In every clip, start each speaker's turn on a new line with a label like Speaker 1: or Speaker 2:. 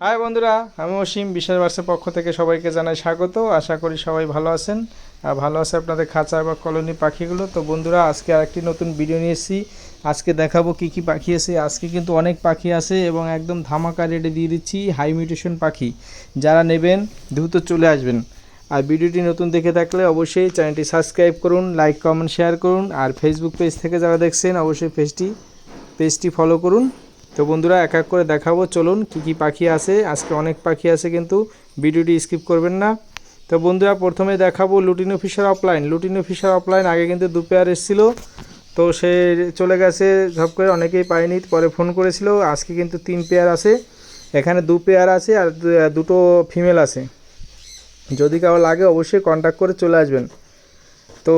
Speaker 1: High বন্ধুরা আমি অসীম বিশাল বার্সের পক্ষ থেকে সবাইকে জানাই স্বাগত। আশা করি সবাই ভালো আছেন। আর ভালো আছে আপনাদের খাঁচা বা কলোনি পাখিগুলো। তো বন্ধুরা, আজকে আরেকটি নতুন ভিডিও নিয়ে এসেছি। আজকে দেখাবো কি কি পাখি আছে। আজকে কিন্তু অনেক পাখি আছে এবং একদম ধামাকা রেটে দিয়ে দিচ্ছি হাই মিউটেশন পাখি। যারা নেবেন, দ্রুত চলে আসবেন। আর ভিডিওটি নতুন দেখে থাকলে অবশ্যই চ্যানেলটি সাবস্ক্রাইব করুন, লাইক, কমেন্ট, শেয়ার করুন। আর ফেসবুক পেজ থেকে যারা দেখছেন, অবশ্যই পেজটি পেজটি ফলো করুন। তো বন্ধুরা, এক এক করে দেখাবো। চলুন কি কি পাখি আছে। আজকে অনেক পাখি আছে কিন্তু ভিডিওটি স্কিপ করবেন না। তো বন্ধুরা, প্রথমে দেখাবো lutino Fischer opaline. Lutino Fischer opaline আগে কিন্তু দু পেয়ার এসেছিল। তো সে চলে গেছে, ঝপ করে অনেকেই পায়নি, পরে ফোন করেছিল। আজকে কিন্তু তিন পেয়ার আছে। এখানে দু পেয়ার আছে আর দুটো ফিমেল আছে। যদি কারও লাগে অবশ্যই কন্ট্যাক্ট করে চলে আসবেন। তো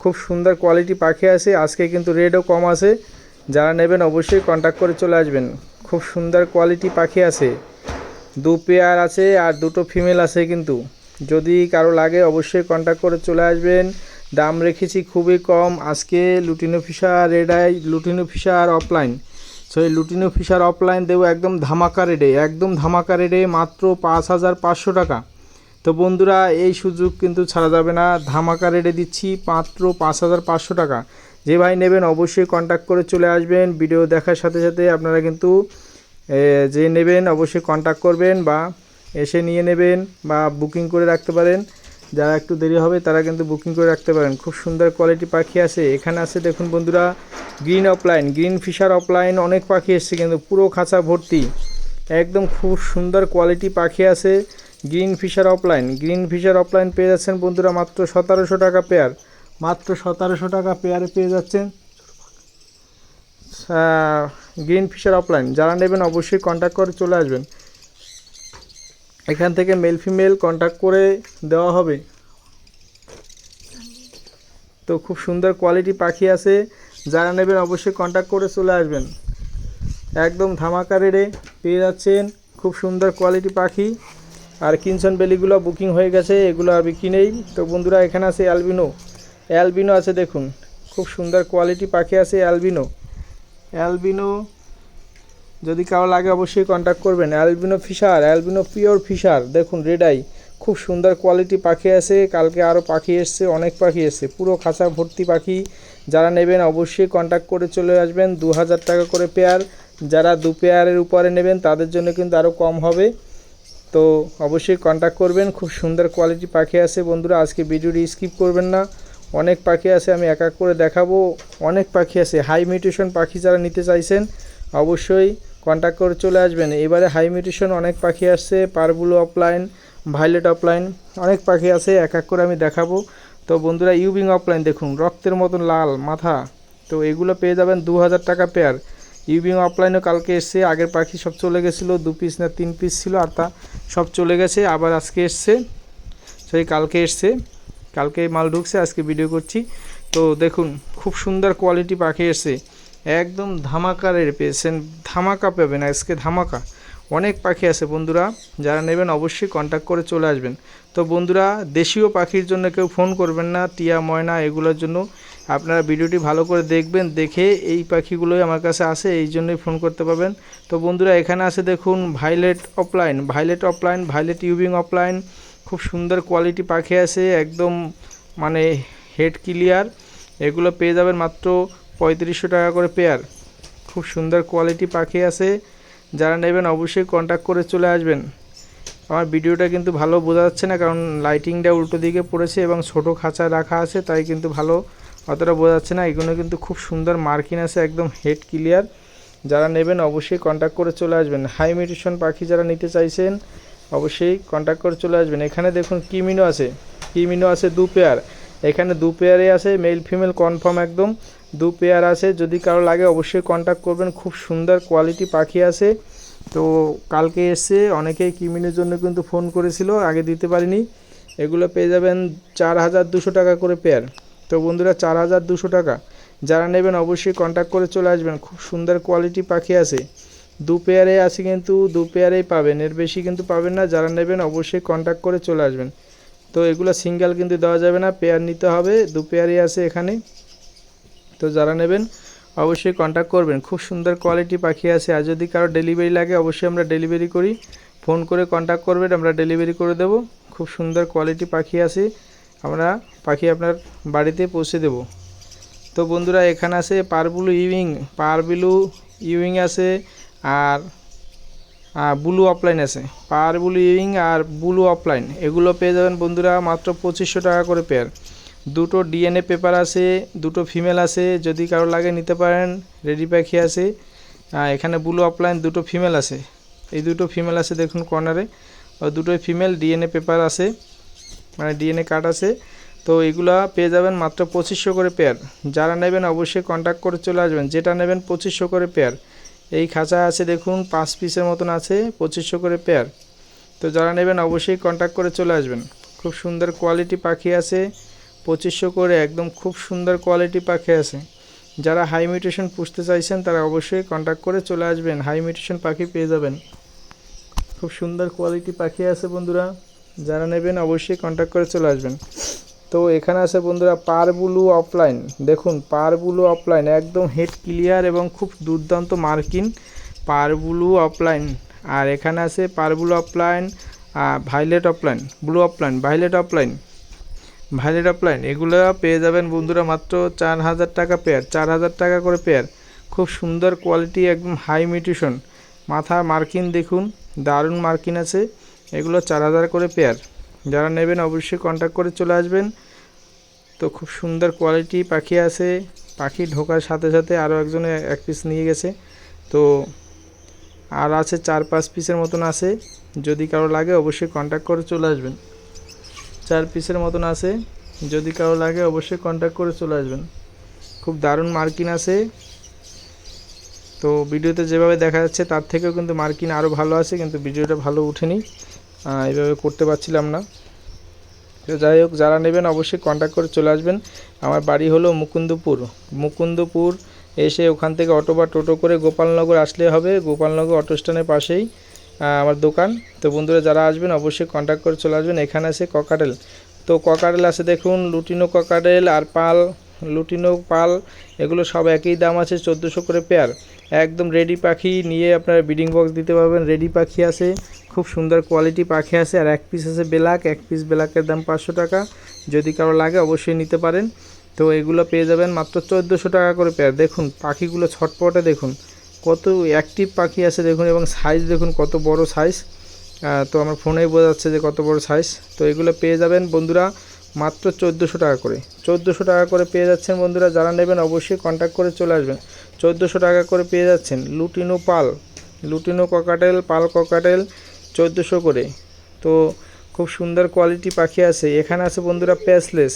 Speaker 1: খুব সুন্দর কোয়ালিটি পাখি আছে। আজকে কিন্তু রেটও কম আছে। যারা নেবেন অবশ্যই কন্ট্যাক্ট করে চলে আসবেন। খুব সুন্দর কোয়ালিটি পাখি আছে। দু পেয়ার আছে আর দুটো ফিমেল আছে কিন্তু। যদি কারও লাগে অবশ্যই কন্ট্যাক্ট করে চলে আসবেন। দাম রেখেছি খুবই কম। আজকে lutino Fischer red eye lutino Fischer opaline so এই লুটিনো ফিশার অফলাইন দেবো একদম ধামাকা রেডে একদম ধামাকা রেডে মাত্র পাঁচ হাজার পাঁচশো টাকা। তো বন্ধুরা, এই সুযোগ কিন্তু ছাড়া যাবে না। ধামাকা রেডে দিচ্ছি মাত্র পাঁচ হাজার পাঁচশো টাকা। যে ভাই নেবেন অবশ্যই কন্ট্যাক্ট করে চলে আসবেন। ভিডিও দেখার সাথে সাথে আপনারা কিন্তু যে নেবেন অবশ্যই কন্ট্যাক্ট করবেন বা এসে নিয়ে নেবেন বা বুকিং করে রাখতে পারেন। যারা একটু দেরি হবে তারা কিন্তু বুকিং করে রাখতে পারেন। খুব সুন্দর কোয়ালিটি পাখি আছে। এখানে আছে দেখুন বন্ধুরা green opaline green Fischer opaline অনেক পাখি এসছে কিন্তু পুরো খাঁচা ভর্তি। একদম খুব সুন্দর কোয়ালিটি পাখি আছে। Green Fischer opaline green Fischer opaline পেয়ে যাচ্ছেন বন্ধুরা মাত্র সতেরোশো টাকা পেয়ার মাত্র সতেরোশো টাকা পেয়ারে পেয়ে যাচ্ছেন। গ্রিন ফিশার অফলাইন যারা নেবেন অবশ্যই কন্ট্যাক্ট করে চলে আসবেন। এখান থেকে মেল ফিমেল কন্ট্যাক্ট করে দেওয়া হবে। তো খুব সুন্দর কোয়ালিটি পাখি আছে, যারা নেবেন অবশ্যই কন্ট্যাক্ট করে চলে আসবেন। একদম ধামাকা রেটে পেয়ে যাচ্ছেন, খুব সুন্দর কোয়ালিটি পাখি। আর কিনসন বেলিগুলো বুকিং হয়ে গেছে, এগুলো আর বিক্রি নেই। তো বন্ধুরা, এখানে আছে অ্যালবিনো অ্যালবিনো আছে দেখুন। খুব সুন্দর কোয়ালিটি পাখি আছে অ্যালবিনো। অ্যালবিনো, যদি কারও লাগে অবশ্যই কন্ট্যাক্ট করবেন। Albino Fischer, albino pure Fischer, দেখুন রেডাই খুব সুন্দর কোয়ালিটি পাখি আছে। কালকে আরও পাখি এসছে, অনেক পাখি এসছে। পুরো খাঁচা ভর্তি পাখি। যারা নেবেন অবশ্যই কন্ট্যাক্ট করে চলে আসবেন। দু হাজার টাকা করে পেয়ার যারা দু পেয়ারের উপরে নেবেন, তাদের জন্য কিন্তু আরও কম হবে। তো অবশ্যই কন্ট্যাক্ট করবেন। খুব সুন্দর কোয়ালিটি পাখি আছে বন্ধুরা। আজকে ভিডিওটি স্কিপ করবেন না। অনেক পাখি আছে, আমি এক এক করে দেখাবো। অনেক পাখি আছে হাই মিউটেশন পাখি যারা নিতে চাইছেন, অবশ্যই কন্ট্যাক্ট করে চলে আসবেন। এবারে হাই মিউটেশন অনেক পাখি আসছে পারবুলো অফলাইন ভাইলেট অফলাইন অনেক পাখি আছে, এক এক করে আমি দেখাবো। তো বন্ধুরা ইউবিং অফলাইন দেখুন, রক্তের মতন লাল, মাথা। তো এগুলো পেয়ে যাবেন দু হাজার টাকা পেয়ার ইউবিং অফলাইনও কালকে এসছে, আগের পাখি সব চলে গেছিল, দু পিস না তিন পিস ছিল, আর তা সব চলে গেছে, আবার আজকে এসছে, সেই কালকে এসছে। কালকে মাল ঢুকছে, আজকে ভিডিও করছি। তো দেখুন, খুব সুন্দর কোয়ালিটি পাখি এসছে। একদম ধামাকারের পেয়েছেন, ধামাকা পাবেন, আজকে ধামাকা। অনেক পাখি আছে বন্ধুরা, যারা নেবেন অবশ্যই কন্ট্যাক্ট করে চলে আসবেন। তো বন্ধুরা, দেশীয় পাখির জন্য কেউ ফোন করবেন না, টিয়া, ময়না, এগুলোর জন্য। আপনারা ভিডিওটি ভালো করে দেখবেন, দেখে এই পাখিগুলোই আমার কাছে আসে, এই জন্যই ফোন করতে পারবেন। তো বন্ধুরা, এখানে আছে দেখুন violet opaline violet opaline violet ইউবিং offline খুব সুন্দর কোয়ালিটি পাখি আছে, একদম মানে হেড ক্লিয়ার এগুলো পেয়ে যাবেন মাত্র পঁয়ত্রিশশো টাকা করে পেয়ার খুব সুন্দর কোয়ালিটি পাখি আছে। যারা নেবেন অবশ্যই কন্ট্যাক্ট করে চলে আসবেন। আমার ভিডিওটা কিন্তু ভালো বোঝা যাচ্ছে না, কারণ লাইটিংটা উল্টো দিকে পড়েছে এবং ছোট খাঁচা রাখা আছে, তাই কিন্তু ভালো অতটা বোঝা যাচ্ছে না। এগুলো কিন্তু খুব সুন্দর মার্কিন আছে, একদম হেড ক্লিয়ার যারা নেবেন অবশ্যই কন্ট্যাক্ট করে চলে আসবেন। হাই মিউটেশন পাখি যারা নিতে চাইছেন অবশ্যই কন্ট্যাক্ট করে চলে আসবেন। এখানে দেখুন কিমিনো আছে? কিমিনো আছে? দু পেয়ার এখানে দু পেয়ারে আছে মেল ফিমেল কনফার্ম একদম। দু পেয়ার আছে, যদি কারও লাগে অবশ্যই কন্ট্যাক্ট করবেন। খুব সুন্দর কোয়ালিটি পাখি আছে। তো কালকে এসে অনেকেই কিমিনের জন্য কিন্তু ফোন করেছিল, আগে দিতে পারিনি। এগুলো পেয়ে যাবেন চার হাজার দুশো টাকা করে পেয়ার তো বন্ধুরা, চার হাজার দুশো টাকা। যারা নেবেন অবশ্যই কন্ট্যাক্ট করে চলে আসবেন। খুব সুন্দর কোয়ালিটি পাখি আছে। দু পেয়ারে আছে কিন্তু দু পেয়ারেই পাবেন। এর বেশি কিন্তু পাবেন না। যারা নেবেন অবশ্যই কন্ট্যাক্ট করে চলে আসবেন। তো এগুলো সিঙ্গেল কিন্তু দেওয়া যাবে না। পেয়ার নিতে হবে। দু পেয়ারই আছে এখানে। তো যারা নেবেন অবশ্যই কন্ট্যাক্ট করবেন। খুব সুন্দর কোয়ালিটি পাখি আছে। আর যদি কারও ডেলিভারি লাগে, অবশ্যই আমরা ডেলিভারি করি। ফোন করে কন্ট্যাক্ট করবেন, আমরা ডেলিভারি করে দেব। খুব সুন্দর কোয়ালিটি পাখি আছে। আমরা পাখি আপনার বাড়িতে পৌঁছে দেব। তো বন্ধুরা, এখানে আছে পারবুলু ইউইং। পারবিলু ইউইং আছে। আর ব্লু অফলাইন আছে। পার ব্লু আর ব্লু অফলাইন এগুলো পেয়ে যাবেন বন্ধুরা মাত্র পঁচিশশো টাকা করে পেয়ার দুটো ডিএনএ পেপার আছে, দুটো ফিমেল আছে, যদি কারও লাগে নিতে পারেন রেডি পাখি আছে। এখানে ব্লু অফলাইন দুটো ফিমেল আছে। এই দুটো ফিমেল আছে দেখুন কর্নারে দুটোই ফিমেল ডিএনএ পেপার আছে মানে ডিএনএ কার্ড আছে। তো এগুলা পেয়ে যাবেন মাত্র পঁচিশশো করে পেয়ার যারা নেবেন অবশ্যই কন্ট্যাক্ট করে চলে আসবেন। যেটা নেবেন পঁচিশশো করে পেয়ার এই খাঁচা আছে দেখুন, পাঁচ পিসের মতন আছে, পঁচিশশো করে পেয়ার তো যারা নেবেন অবশ্যই কন্ট্যাক্ট করে চলে আসবেন। খুব সুন্দর কোয়ালিটি পাখি আছে, পঁচিশশো করে একদম খুব সুন্দর কোয়ালিটি পাখি আছে। যারা হাই মিউটেশন পুষতে চাইছেন, তারা অবশ্যই কন্ট্যাক্ট করে চলে আসবেন। হাই মিউটেশন পাখি পেয়ে যাবেন। খুব সুন্দর কোয়ালিটি পাখি আছে বন্ধুরা। যারা নেবেন অবশ্যই কন্ট্যাক্ট করে চলে আসবেন। তো এখানে আছে বন্ধুরা পার ব্লু অফলাইন দেখুন পার ব্লু অফলাইন একদম হেড ক্লিয়ার এবং খুব দুর্দান্ত মার্কিন পার ব্লু অফলাইন আর এখানে আছে par blue opaline violet opaline blue opaline violet opaline violet opaline এগুলো পেয়ে যাবেন বন্ধুরা মাত্র চার হাজার টাকা পেয়ার চার হাজার টাকা করে পেয়ার খুব সুন্দর কোয়ালিটি একদম হাই মিউটিশন মাথা মার্কিন দেখুন, দারুণ মার্কিন আছে। এগুলো চার হাজার করে পেয়ার যারা নেবেন অবশ্যই কন্ট্যাক্ট করে চলে আসবেন। তো খুব সুন্দর কোয়ালিটি পাখি আছে। পাখি ঢোকার সাথে সাথে আরও একজনে এক পিস নিয়ে গেছে। তো আর আছে চার পাঁচ পিসের মতন আছে। যদি কারও লাগে অবশ্যই কন্ট্যাক্ট করে চলে আসবেন। চার পিসের মতন আছে। যদি কারও লাগে অবশ্যই কন্ট্যাক্ট করে চলে আসবেন। খুব দারুণ মার্কিন আছে। তো ভিডিওতে যেভাবে দেখা যাচ্ছে তার থেকেও কিন্তু মার্কিন আরও ভালো আছে। কিন্তু ভিডিওটা ভালো উঠেনি এইভাবে করতে পারছিলাম না। তো যাই হোক, যারা নেবেন অবশ্যই কন্ট্যাক্ট করে চলে আসবেন। আমার বাড়ি হলো মুকুন্দপুর। মুকুন্দপুর এসে ওখান থেকে অটো বা টোটো করে গোপালনগর আসলে হবে। গোপালনগর অটো স্ট্যান্ডের পাশেই আমার দোকান। তো বন্ধুরা, যারা আসবেন অবশ্যই কন্ট্যাক্ট করে চলে আসবেন। এখানে আছে ককাটেল তো ককাটেল আছে দেখুন, লুটিনো ককাটেল আর পাল, লুটিনো পাল, এগুলো সব একই দাম আছে চোদ্দোশো করে পেয়ার একদম রেডি পাখি নিয়ে আপনার ব্রিডিং বক্স দিতে পারবেন। রেডি পাখি আছে। খুব সুন্দর কোয়ালিটি পাখি আছে আর এক পিস আছে বেলাক, এক পিস বেলাকের দাম পাঁচশো টাকা। যদি কারও লাগে অবশ্যই নিতে পারেন। তো এগুলো পেয়ে যাবেন মাত্র চোদ্দোশো টাকা করে পেয়ার দেখুন, পাখিগুলো ছটপটে দেখুন। কত অ্যাক্টিভ পাখি আছে দেখুন এবং সাইজ দেখুন কত বড় সাইজ তো আমার ফোনেই বোঝা যাচ্ছে যে কত বড় সাইজ তো এগুলো পেয়ে যাবেন বন্ধুরা মাত্র চোদ্দোশো টাকা করে। চোদ্দোশো টাকা করে পেয়ে যাচ্ছেন বন্ধুরা, যারা নেবেন অবশ্যই কন্ট্যাক্ট করে চলে আসবেন। চোদ্দোশো টাকা করে পেয়ে যাচ্ছেন lutino pearl. Lutino cockatiel pearl cockatiel চোদ্দোশো করে। তো খুব সুন্দর কোয়ালিটি পাখি আছে। এখানে আছে বন্ধুরা প্যাসলেস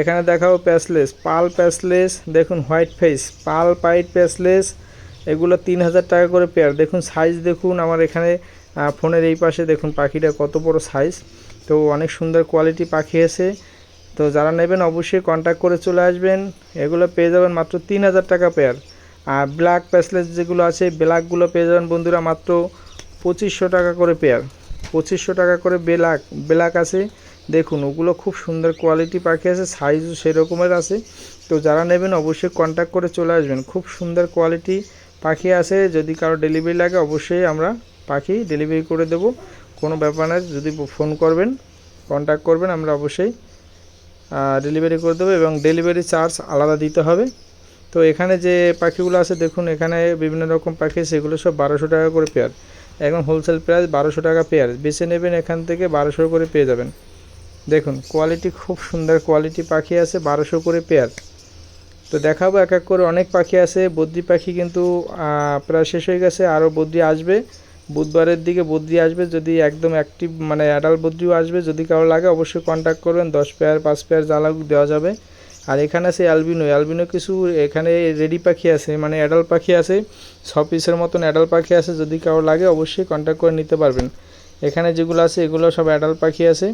Speaker 1: এখানে দেখাও প্যাসলেস পাল প্যাসলেস দেখুন হোয়াইট ফেস পাল পাইট প্যাসলেস এগুলো তিন হাজার টাকা করে পেয়ার দেখুন সাইজ দেখুন, আমার এখানে ফোনের এই পাশে দেখুন পাখিটা কত বড় সাইজ তো অনেক সুন্দর কোয়ালিটি পাখি আছে। তো যারা নেবেন অবশ্যই কন্ট্যাক্ট করে চলে আসবেন। এগুলো পেয়ে যাবেন মাত্র তিন হাজার টাকা পেয়ার আর ব্ল্যাক প্যাসলেস যেগুলো আছে ব্ল্যাকগুলো পেয়ে যাবেন বন্ধুরা মাত্র পঁচিশশো টাকা করে পেয়ার। পঁচিশশো টাকা করে বেলাক ব্ল্যাক আছে। দেখুন, ওগুলো খুব সুন্দর কোয়ালিটি পাখি আছে সাইজও সেরকমের আছে। তো যারা নেবেন অবশ্যই কন্ট্যাক্ট করে চলে আসবেন। খুব সুন্দর কোয়ালিটি পাখি আছে। যদি কারও ডেলিভারি লাগে, অবশ্যই আমরা পাখি ডেলিভারি করে দেব। কোনো ব্যাপার না, যদি ফোন করবেন কন্ট্যাক্ট করবেন, আমরা অবশ্যই ডেলিভারি করে দেবো এবং ডেলিভারি চার্জ আলাদা দিতে হবে। তো এখানে যে পাখিগুলো আছে, দেখুন, এখানে বিভিন্ন রকম পাখি সেগুলো সব বারোশো টাকা করে পেয়ার একদম হোলসেল প্রাইস বারোশো টাকা পেয়ার বেছে নেবেন এখান থেকে বারোশো করে পেয়ে যাবেন। দেখুন কোয়ালিটি খুব সুন্দর কোয়ালিটি পাখি আছে, বারোশো করে পেয়ার তো দেখাবো এক এক করে অনেক পাখি আছে। বদ্রি পাখি কিন্তু প্রায় শেষ হয়ে গেছে, আরও বদ্রি আসবে। বুধবারের দিকে বদ্রি আসবে, যদি একদম অ্যাক্টিভ মানে অ্যাডাল্ট বদ্রিও আসবে, যদি কারও লাগে অবশ্যই কন্ট্যাক্ট করবেন। দশ পেয়ার পাঁচ পেয়ার জ্বালা দেওয়া যাবে। আর এখানে আছে অ্যালবিনো। অ্যালবিনো কিছু এখানে রেডি পাখি আছে মানে অ্যাডাল্ট পাখি আছে। ছ পিসের মতন অ্যাডাল্ট পাখি আছে, যদি কারও লাগে অবশ্যই কন্ট্যাক্ট করে নিতে পারবেন। এখানে যেগুলো আছে, এগুলো সব অ্যাডাল্ট পাখি আছে।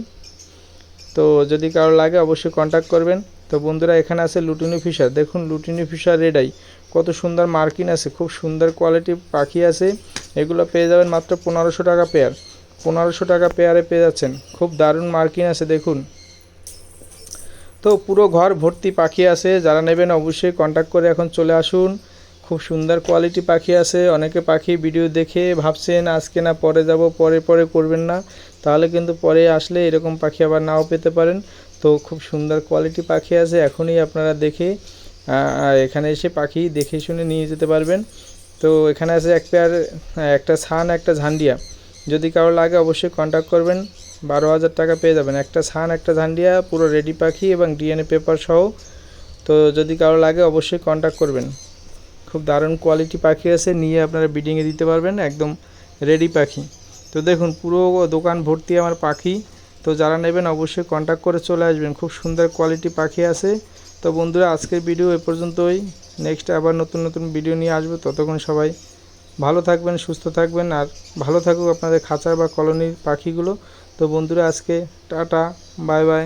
Speaker 1: তো যদি কারও লাগে অবশ্যই কন্ট্যাক্ট করবেন। তো বন্ধুরা, এখানে আছে লুটিনি ফিশার। দেখুন, লুটিনি ফিশার রেডাই কত সুন্দর মার্কিন আছে, খুব সুন্দর কোয়ালিটি পাখি আছে। এগুলো পেয়ে যাবেন মাত্র পনেরোশো টাকা পেয়ার পনেরোশো টাকা পেয়ারে পেয়ে যাচ্ছেন। খুব দারুণ মার্কিন আছে, দেখুন। তো পুরো ঘর ভর্তি পাখি আছে, যারা নেবেন অবশ্যই কন্ট্যাক্ট করে এখন চলে আসুন। খুব সুন্দর কোয়ালিটি পাখি আছে, অনেকে পাখি ভিডিও দেখে ভাবছেন আজকে না পরে যাব, পরে পরে করবেন না। তাহলে কিন্তু পরে আসলে এরকম পাখি আবার নাও পেতে পারেন। তো খুব সুন্দর কোয়ালিটি পাখি আছে, এখনই আপনারা দেখে এখানে এসে পাখি দেখে শুনে নিয়ে যেতে পারবেন। তো এখানে আছে এক পেয়ার, একটা ছান, একটা ঝান্ডিয়া। যদি কারও লাগে অবশ্যই কন্ট্যাক্ট করবেন। বারো হাজার টাকা পেয়ে যাবেন। একটা ছান, একটা ঝান্ডিয়া, পুরো রেডি পাখি এবং ডিএনএ পেপার সহ। তো যদি কারও লাগে অবশ্যই কন্ট্যাক্ট করবেন। খুব দারুণ কোয়ালিটি পাখি আছে, নিয়ে আপনারা বিডিংয়ে দিতে পারবেন, একদম রেডি পাখি। তো দেখুন, পুরো দোকান ভর্তি আমার পাখি। তো যারা নেবেন অবশ্যই কন্ট্যাক্ট করে চলে আসবেন। খুব সুন্দর কোয়ালিটি পাখি আছে। তো বন্ধুরা, আজকের ভিডিও এ পর্যন্তই। নেক্সট আবার নতুন নতুন ভিডিও নিয়ে আসব। ততক্ষণ সবাই ভালো থাকবেন, সুস্থ থাকবেন। আর ভালো থাকুক আপনাদের খাঁচার বা কলোনির পাখিগুলো। তো বন্ধুরা আজকে টাটা বাই বাই।